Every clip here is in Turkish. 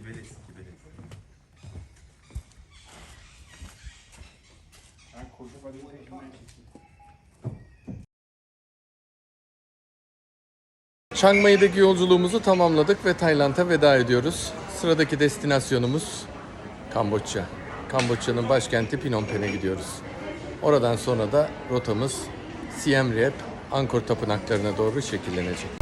Kibelex, Kibelex. Ben koca valizle elimden çektim. Chiang Mai'deki yolculuğumuzu tamamladık ve Tayland'a veda ediyoruz. Sıradaki destinasyonumuz Kamboçya. Kamboçya'nın başkenti Phnom Penh'e gidiyoruz. Oradan sonra da rotamız Siem Reap, Angkor tapınaklarına doğru şekillenecek.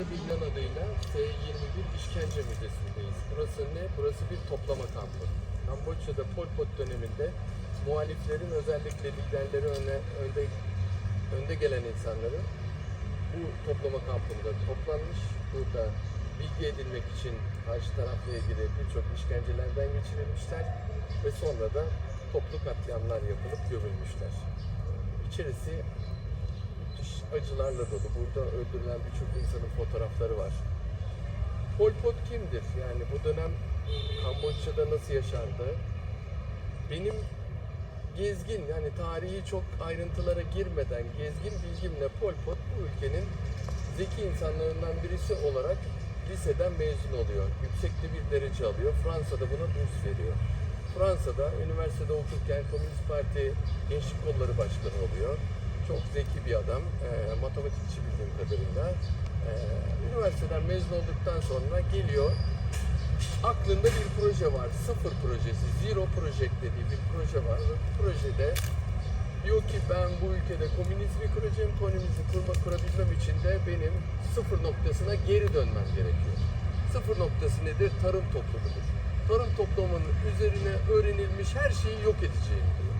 Dünyada bilinen adıyla S21 İşkence Müzesi'ndeyiz. Burası ne? Burası bir toplama kampı. Kamboçya'da Pol Pot döneminde muhaliflerin özellikle liderleri öne, önde, önde gelen insanların bu toplama kampında toplanmış. Burada bilgi edinmek için karşı tarafla ilgili birçok işkencelerden geçirilmişler ve sonra da toplu katliamlar yapılıp gömülmüşler. İçerisi acılarla dolu. Burada öldürülen birçok insanın fotoğrafları var. Pol Pot kimdir? Yani bu dönem Kamboçya'da nasıl yaşandı? Benim gezgin yani tarihi çok ayrıntılara girmeden gezgin bilgimle Pol Pot bu ülkenin zeki insanlarından birisi olarak liseden mezun oluyor. Yüksekte bir derece alıyor. Fransa'da buna burs veriyor. Fransa'da üniversitede okurken Komünist Parti Gençlik Kolları Başkanı oluyor. Çok zeki bir adam. E, matematikçi bildiğim kadarıyla. E, üniversiteden mezun olduktan sonra geliyor. Aklında bir proje var. Sıfır projesi. Zero Project dediği bir proje var. Bu projede diyor ki ben bu ülkede komünizmi kuracağım. Komünizmi kurma, kurabilmem için de benim sıfır noktasına geri dönmem gerekiyor. Sıfır noktası nedir? Tarım toplumudur. Tarım toplumunun üzerine öğrenilmiş her şeyi yok edeceğim diyor.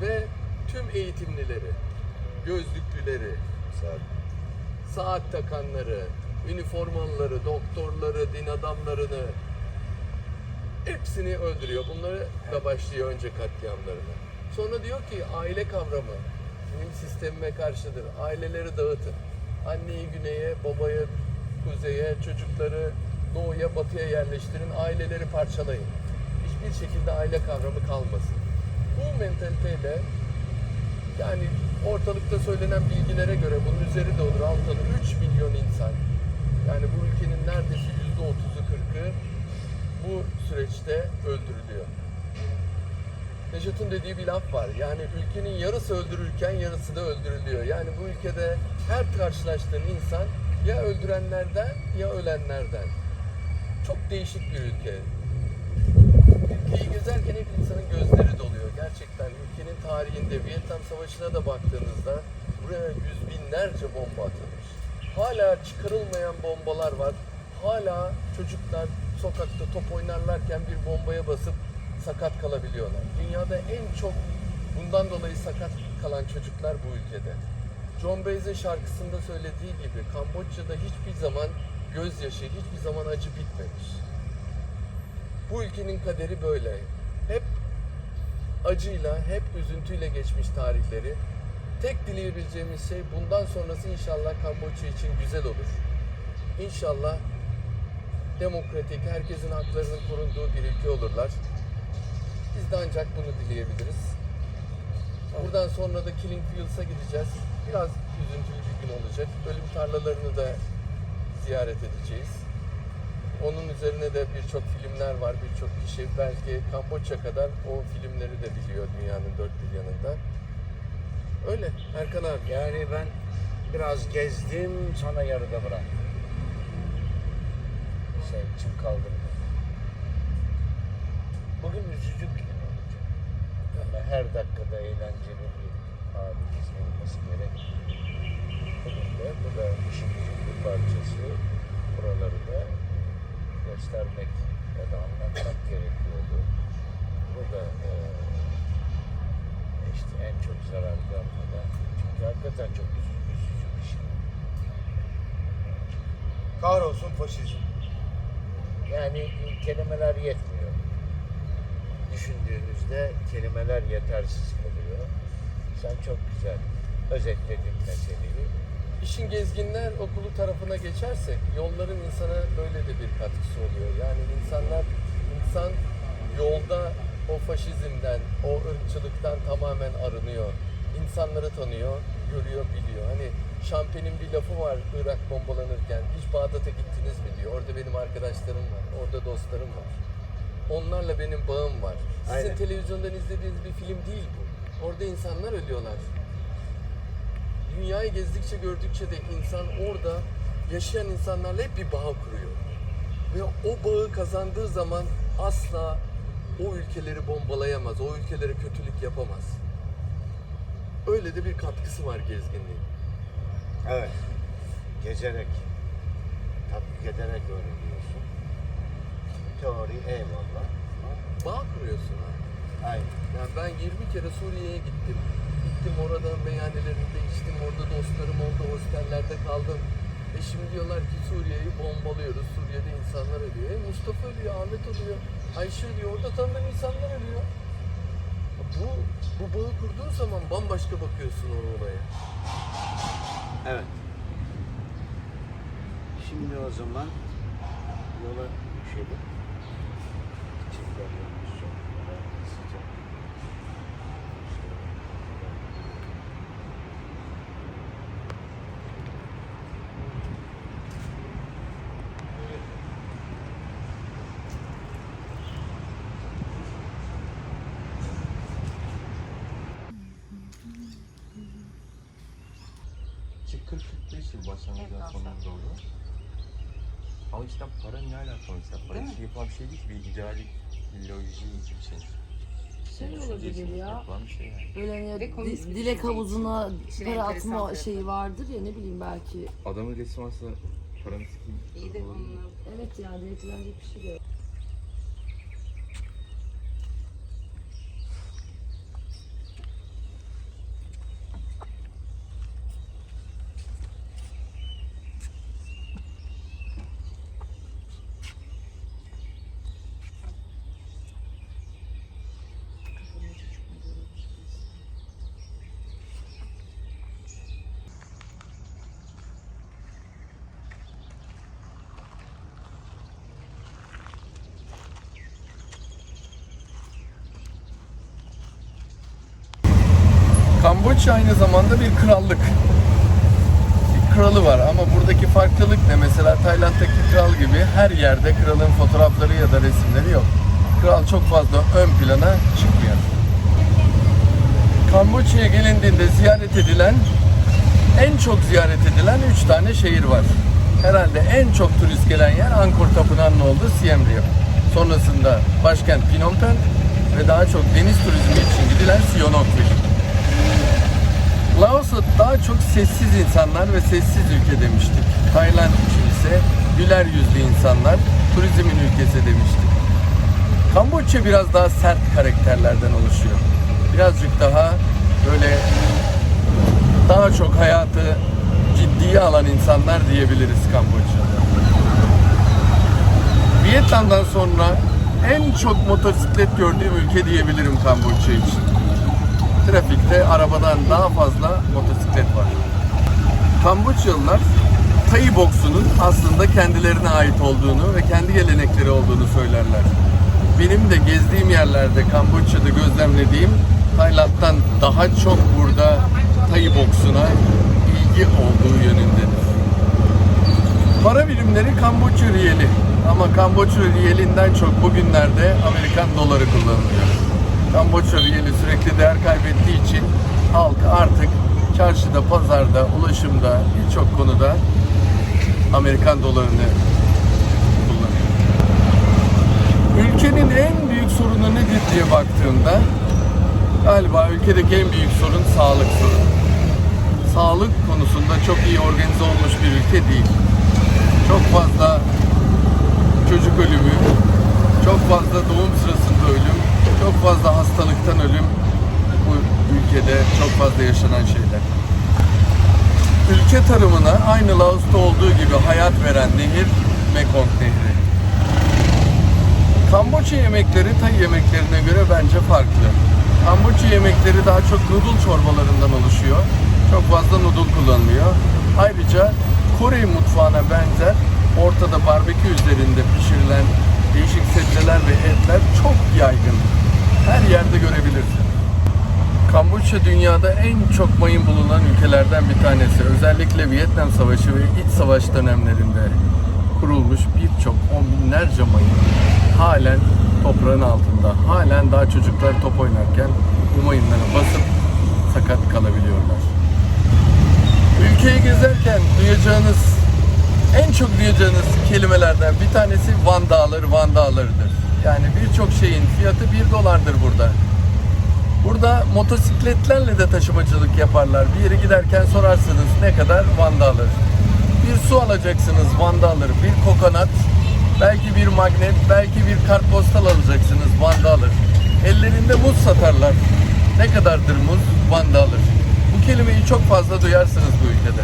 Ve tüm eğitimlileri, gözlüklüleri, saat takanları, üniformalıları, doktorları, din adamlarını hepsini öldürüyor. Bunları da başlıyor önce katliamlarına. Sonra diyor ki aile kavramı benim sistemime karşıdır. Aileleri dağıtın. Anneyi güneye, babaya kuzeye, çocukları doğuya, batıya yerleştirin. Aileleri parçalayın. Hiçbir şekilde aile kavramı kalmasın. Bu mentaliteyle yani ortalıkta söylenen bilgilere göre bunun üzeri de olur altılı 3 milyon insan. Yani bu ülkenin neredeyse yüzde otuzu kırkı bu süreçte öldürülüyor. Nejat'ın dediği bir laf var. Yani ülkenin yarısı öldürülürken yarısı da öldürülüyor. Yani bu ülkede her karşılaştığın insan ya öldürenlerden ya ölenlerden. Çok değişik bir ülke. Ülkeyi gezerken hep insanın gözleri doluyor. Gerçekten tarihinde Vietnam Savaşı'na da baktığınızda buraya yüz binlerce bomba atılmış. Hala çıkarılmayan bombalar var. Hala çocuklar sokakta top oynarlarken bir bombaya basıp sakat kalabiliyorlar. Dünyada en çok bundan dolayı sakat kalan çocuklar bu ülkede. John Baez'in şarkısında söylediği gibi Kamboçya'da hiçbir zaman gözyaşı, hiçbir zaman acı bitmemiş. Bu ülkenin kaderi böyle. Acıyla, hep üzüntüyle geçmiş tarihleri. Tek dileyebileceğimiz şey bundan sonrası inşallah Kamboçya için güzel olur. İnşallah demokratik, herkesin haklarının korunduğu bir ülke olurlar. Biz de ancak bunu dileyebiliriz. Buradan sonra da Killing Fields'a gideceğiz. Biraz üzüntülü bir gün olacak. Ölüm tarlalarını da ziyaret edeceğiz. Onun üzerine de birçok filmler var, birçok kişi belki Kamboçya kadar o filmleri de biliyor dünyanın dört bir yanında. Öyle Erkan abi. Yani ben biraz gezdim sonra yarıda bıraktım. Şey için kaldım. Bugün üzücü bir gün olacak. Yani her dakikada eğlenceli bir abimiz olması gerek. Bugün de bu da işimizin bir parçası. Buraları da göstermek ya da anlatmak gerekiyordu. Bu da eee işte en çok zarar görmeden. Çünkü hakikaten çok üzücü, üzücü bir şey. Kahrolsun faşizm. Yani kelimeler yetmiyor. Düşündüğünüzde kelimeler yetersiz kalıyor. Sen çok güzel özetledin meseleyi. İşin gezginler okulu tarafına geçersek yolların insana böyle de bir katkısı oluyor. Yani insanlar, insan yolda o faşizmden, o ırkçılıktan tamamen arınıyor. İnsanları tanıyor, görüyor, biliyor. Hani Şampen'in bir lafı var Irak bombalanırken. Hiç Bağdat'a gittiniz mi diyor. Orada benim arkadaşlarım var, orada dostlarım var. Onlarla benim bağım var. Sizin Aynen. televizyondan izlediğiniz bir film değil bu. Orada insanlar ölüyorlar dünyayı gezdikçe gördükçe de insan orada yaşayan insanlarla hep bir bağ kuruyor. Ve o bağı kazandığı zaman asla o ülkeleri bombalayamaz, o ülkelere kötülük yapamaz. Öyle de bir katkısı var gezginliğin. Evet. Gezerek, tatbik ederek öğreniyorsun. Teori eyvallah. Bağ kuruyorsun ha. Aynen. Yani ben 20 kere Suriye'ye gittim. Gittim oradan meyhanelerinde içtim, orada dostlarım oldu, hostellerde kaldım. E şimdi diyorlar ki Suriye'yi bombalıyoruz, Suriye'de insanlar ölüyor. E Mustafa ölüyor, Ahmet ölüyor, Ayşe ölüyor, orada tanıdığım insanlar ölüyor. Bu, bu bağı kurduğun zaman bambaşka bakıyorsun o olaya. Evet. Şimdi o zaman yola düşelim. Çiftlerimiz çok sıcak. Ki 40-45 başlangıçtan sonuna doğru. Ama işte para ne alakalı mesela? Para için yapılan bir şey değil ki bir idealik, ideoloji bir şey. Şey olabilir ya. Yapılan bir şey yani. Böyle hani Ve komik di- bir dilek şey. havuzuna İşin para enteresan atma tarafı. şeyi vardır ya ne bileyim belki. Adamın resmi aslında paranı sikeyim. İyi de onu Evet yani dileklenecek bir şey de yok. Kamboçya aynı zamanda bir krallık. Bir kralı var ama buradaki farklılık ne? Mesela Tayland'daki kral gibi her yerde kralın fotoğrafları ya da resimleri yok. Kral çok fazla ön plana çıkmıyor. Kamboçya'ya gelindiğinde ziyaret edilen, en çok ziyaret edilen 3 tane şehir var. Herhalde en çok turist gelen yer Angkor Tapınağı'nın olduğu Siem Reap. Sonrasında başkent Phnom Penh ve daha çok deniz turizmi için gidilen Sihanoukville. Laos'a daha çok sessiz insanlar ve sessiz ülke demiştik. Tayland için ise güler yüzlü insanlar, turizmin ülkesi demiştik. Kamboçya biraz daha sert karakterlerden oluşuyor. Birazcık daha böyle daha çok hayatı ciddiye alan insanlar diyebiliriz Kamboçya'da. Vietnam'dan sonra en çok motosiklet gördüğüm ülke diyebilirim Kamboçya için. Trafikte arabadan daha fazla motosiklet var. Kamboçyalılar Thai boksunun aslında kendilerine ait olduğunu ve kendi gelenekleri olduğunu söylerler. Benim de gezdiğim yerlerde Kamboçya'da gözlemlediğim Tayland'dan daha çok burada Thai boksuna ilgi olduğu yönündedir. Para birimleri Kamboçya riyeli ama Kamboçya riyelinden çok bugünlerde Amerikan doları kullanılıyor. Kamboçya riyeli sürekli değer kaybettiği için halk artık çarşıda, pazarda, ulaşımda birçok konuda Amerikan dolarını kullanıyor. Ülkenin en büyük sorunu nedir diye baktığımda galiba ülkedeki en büyük sorun sağlık sorunu. Sağlık konusunda çok iyi organize olmuş bir ülke değil. Çok fazla çocuk ölümü, çok fazla doğum sırasında ölüm, çok fazla hastalıktan ölüm bu ülkede çok fazla yaşanan şeyler. Ülke tarımına aynı Laos'ta olduğu gibi hayat veren nehir Mekong Nehri. Kamboçya yemekleri Tay yemeklerine göre bence farklı. Kamboçya yemekleri daha çok noodle çorbalarından oluşuyor. Çok fazla noodle kullanılıyor. Ayrıca Kore mutfağına benzer ortada barbekü üzerinde pişirilen değişik sebzeler ve etler çok yaygın. Her yerde görebilirsin. Kamboçya dünyada en çok mayın bulunan ülkelerden bir tanesi. Özellikle Vietnam Savaşı ve İç Savaş dönemlerinde kurulmuş birçok on binlerce mayın halen toprağın altında. Halen daha çocuklar top oynarken bu mayınlara basıp sakat kalabiliyorlar. Ülkeyi gezerken duyacağınız, en çok duyacağınız kelimelerden bir tanesi Van Dağları, Van Dağları'dır. Yani birçok şeyin fiyatı 1 dolardır burada. Burada motosikletlerle de taşımacılık yaparlar. Bir yere giderken sorarsınız ne kadar Van Dağları. Bir su alacaksınız Van Dağları, bir kokonat, belki bir magnet, belki bir kartpostal alacaksınız Van Dağları. Ellerinde muz satarlar. Ne kadardır muz? Van Dağları. Bu kelimeyi çok fazla duyarsınız bu ülkede.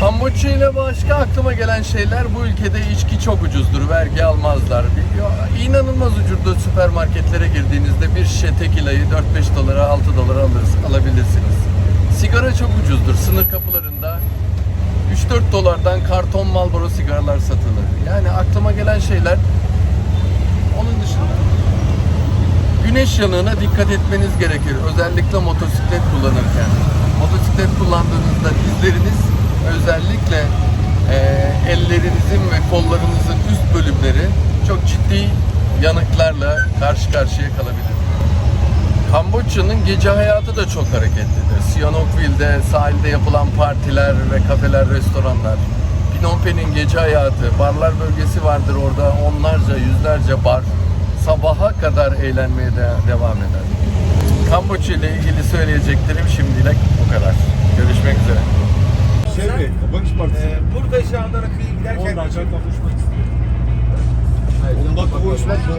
Kamboçya ile başka aklıma gelen şeyler bu ülkede içki çok ucuzdur. Vergi almazlar. Bir- İnanılmaz ucuzdur süpermarketlere girdiğinizde bir şişe tekilayı 4-5 dolara 6 dolara alırız, alabilirsiniz. Sigara çok ucuzdur. Sınır kapılarında 3-4 dolardan karton Marlboro sigaralar satılır. Yani aklıma gelen şeyler onun dışında güneş yanığına dikkat etmeniz gerekir. Özellikle motosiklet kullanırken. Motosiklet kullandığınızda dizleriniz özellikle eee, ellerinizin ve kollarınızın üst bölümleri çok ciddi yanıklarla karşı karşıya kalabilir. Kamboçya'nın gece hayatı da çok hareketlidir. Sihanoukville'de sahilde yapılan partiler ve kafeler, restoranlar. Phnom Penh'in gece hayatı, barlar bölgesi vardır orada onlarca, yüzlerce bar. Sabaha kadar eğlenmeye de devam eder. Kamboçya ile ilgili söyleyeceklerim şimdilik bu kadar. Görüşmek üzere. Şevri, Bakış Partisi. Ee, burada şu anda rakıya giderken 10 dakika konuşmak istiyorum. 10 dakika konuşmak mı?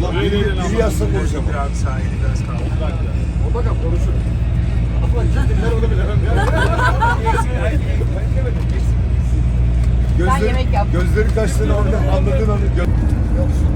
Ulan biri, biri yazsa konuşamam. biraz sahili biraz kaldı. O dakika konuşur. Ama ciddiler onu bilemem. Gözleri, gözleri kaçtığını anladığın anı. Gö- Yoksun.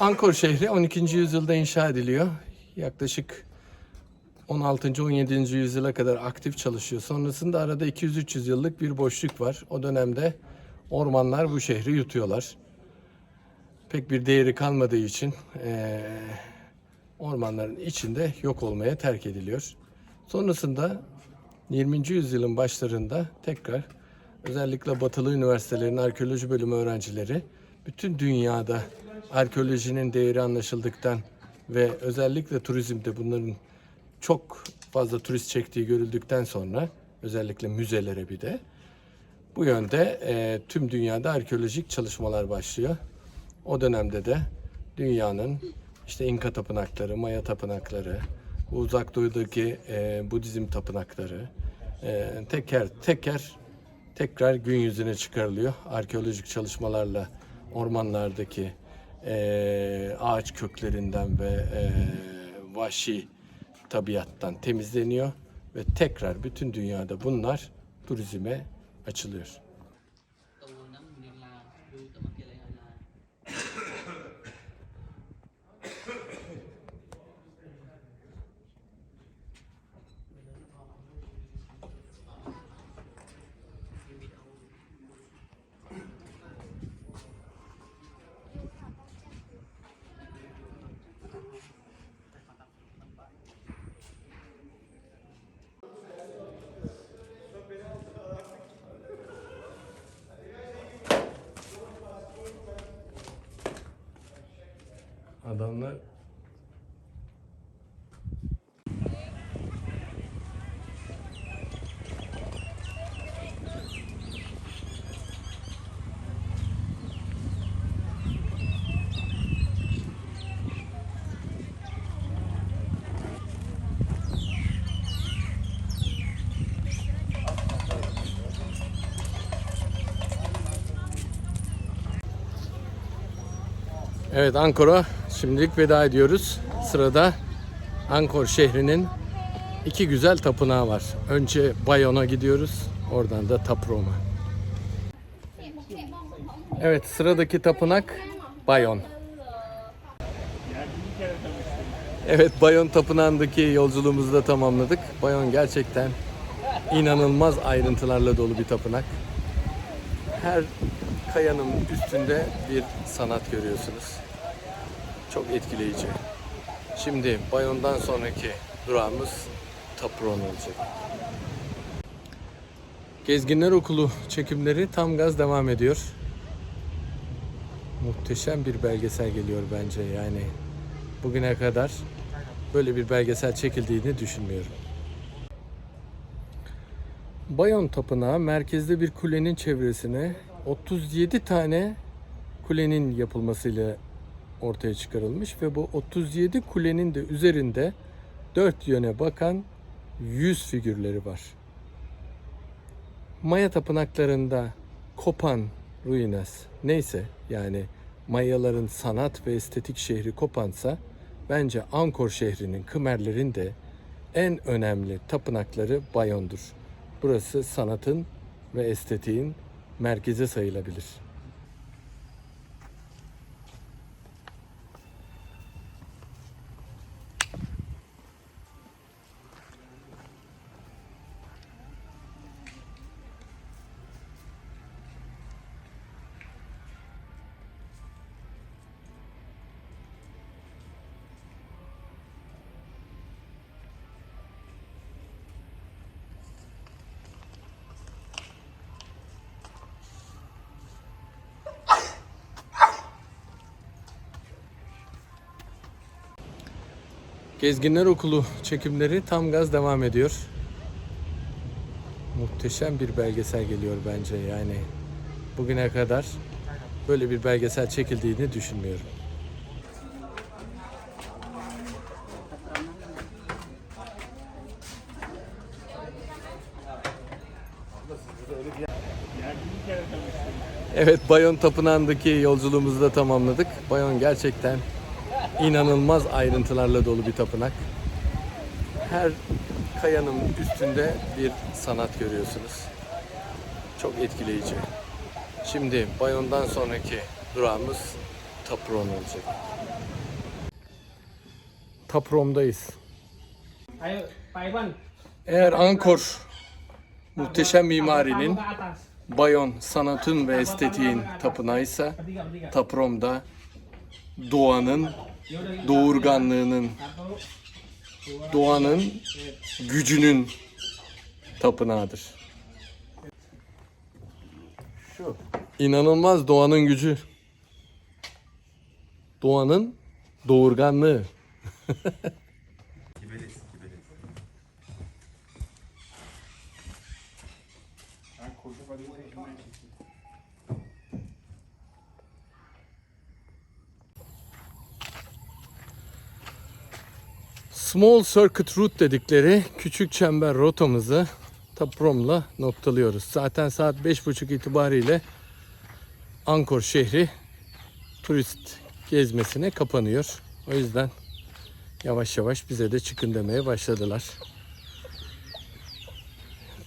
Ankor şehri 12. yüzyılda inşa ediliyor. Yaklaşık 16. 17. yüzyıla kadar aktif çalışıyor. Sonrasında arada 200-300 yıllık bir boşluk var. O dönemde ormanlar bu şehri yutuyorlar. Pek bir değeri kalmadığı için eee, ormanların içinde yok olmaya terk ediliyor. Sonrasında 20. yüzyılın başlarında tekrar özellikle batılı üniversitelerin arkeoloji bölümü öğrencileri bütün dünyada arkeolojinin değeri anlaşıldıktan ve özellikle turizmde bunların çok fazla turist çektiği görüldükten sonra özellikle müzelere bir de bu yönde e, tüm dünyada arkeolojik çalışmalar başlıyor. O dönemde de dünyanın işte İnka tapınakları, Maya tapınakları, uzak doğudaki e, Budizm tapınakları e, teker teker tekrar gün yüzüne çıkarılıyor. Arkeolojik çalışmalarla ormanlardaki e, ağaç köklerinden ve e, vahşi tabiattan temizleniyor ve tekrar bütün dünyada bunlar turizme açılıyor. Adamlar Evet Ankor'a şimdilik veda ediyoruz. Sırada Ankor şehrinin iki güzel tapınağı var. Önce Bayon'a gidiyoruz. Oradan da Taprom'a. Evet sıradaki tapınak Bayon. Evet Bayon tapınağındaki yolculuğumuzu da tamamladık. Bayon gerçekten inanılmaz ayrıntılarla dolu bir tapınak. Her kayanın üstünde bir sanat görüyorsunuz. Çok etkileyici. Şimdi Bayon'dan sonraki durağımız Tapron olacak. Gezginler Okulu çekimleri tam gaz devam ediyor. Muhteşem bir belgesel geliyor bence yani. Bugüne kadar böyle bir belgesel çekildiğini düşünmüyorum. Bayon Tapınağı merkezde bir kulenin çevresine 37 tane kulenin yapılmasıyla ortaya çıkarılmış ve bu 37 kulenin de üzerinde dört yöne bakan yüz figürleri var. Maya tapınaklarında Kopan Ruinas neyse yani Mayaların sanat ve estetik şehri Kopansa bence Angkor şehrinin Kımerlerin de en önemli tapınakları Bayon'dur. Burası sanatın ve estetiğin merkezi sayılabilir. Gezginler Okulu çekimleri tam gaz devam ediyor. Muhteşem bir belgesel geliyor bence yani. Bugüne kadar böyle bir belgesel çekildiğini düşünmüyorum. Evet Bayon Tapınağı'ndaki yolculuğumuzu da tamamladık. Bayon gerçekten inanılmaz ayrıntılarla dolu bir tapınak. Her kayanın üstünde bir sanat görüyorsunuz. Çok etkileyici. Şimdi Bayon'dan sonraki durağımız Taprom olacak. Taprom'dayız. Eğer Ankor muhteşem mimarinin. Bayon sanatın ve estetiğin tapınağıysa. Taprom'da doğanın doğurganlığının doğanın gücünün tapınağıdır. Şu. İnanılmaz doğanın gücü. Doğanın doğurganlığı. Small Circuit Route dedikleri küçük çember rotamızı Taprom'la noktalıyoruz. Zaten saat 5.30 itibariyle Ankor şehri turist gezmesine kapanıyor. O yüzden yavaş yavaş bize de çıkın demeye başladılar.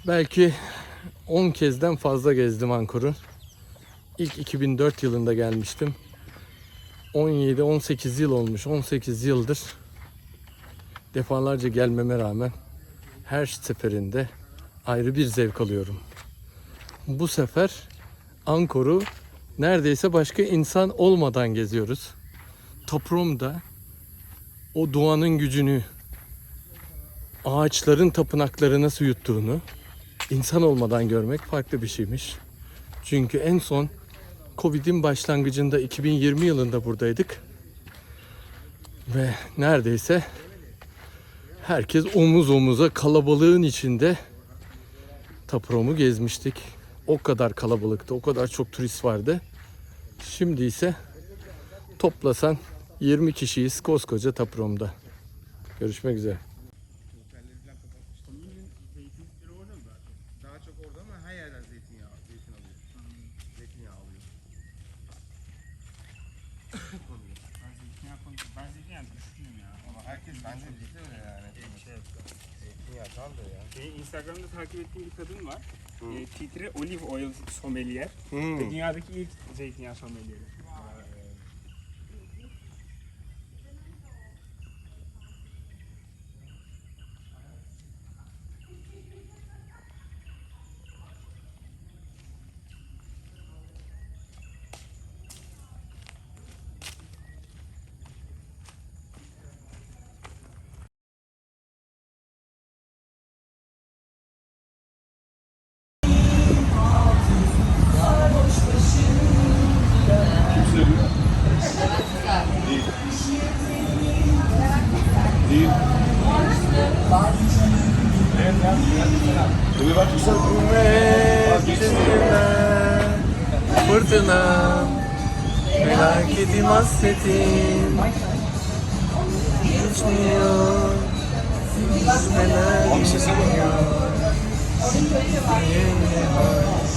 Belki 10 kezden fazla gezdim Ankor'u. İlk 2004 yılında gelmiştim. 17-18 yıl olmuş. 18 yıldır defalarca gelmeme rağmen her seferinde ayrı bir zevk alıyorum. Bu sefer Ankor'u neredeyse başka insan olmadan geziyoruz. Toprum'da o doğanın gücünü, ağaçların tapınakları nasıl yuttuğunu insan olmadan görmek farklı bir şeymiş. Çünkü en son Covid'in başlangıcında 2020 yılında buradaydık. Ve neredeyse herkes omuz omuza kalabalığın içinde Taprom'u gezmiştik. O kadar kalabalıktı, o kadar çok turist vardı. Şimdi ise toplasan 20 kişiyiz koskoca Taprom'da. Görüşmek üzere. Zeytinleri orada mı daha çok? Daha çok orada ama her yerden zeytinyağı, zeytin alıyor. Zeytinyağı alıyor. ben zeytinyağı konusu, ben zeytinyağı düşünüyorum ya. Ama herkes bence bizde öyle yani. Zeytinyağı tam da ya. Benim Instagram'da takip ettiğim bir kadın var. E, titre Olive Oil Sommelier. Ve dünyadaki ilk zeytinyağı sommelieri. Fırtına Felaketim hasretim Abi sese bak.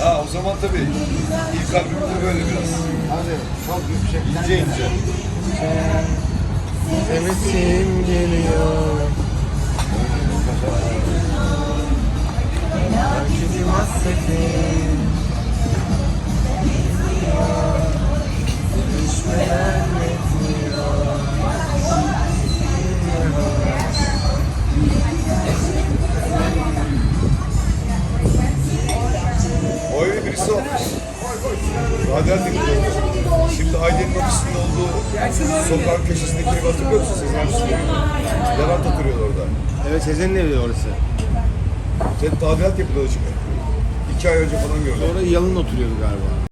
Ha o zaman tabii ilk albümde böyle biraz. Hani çok yüksek, ince ince. Hevesim geliyor Felaketim hasretim öyle birisi olmuş. Radyodan dinliyorum. Şimdi Ayden'in ofisinin olduğu sokağın köşesindekini hatırlıyor musun? Sezen Aksu'yu. Levent oturuyordu orada. Evet Sezen'in evi orası. Sen tadilat yapılıyordu şimdi. İki ay önce falan gördüm. Orada yalın oturuyordu galiba.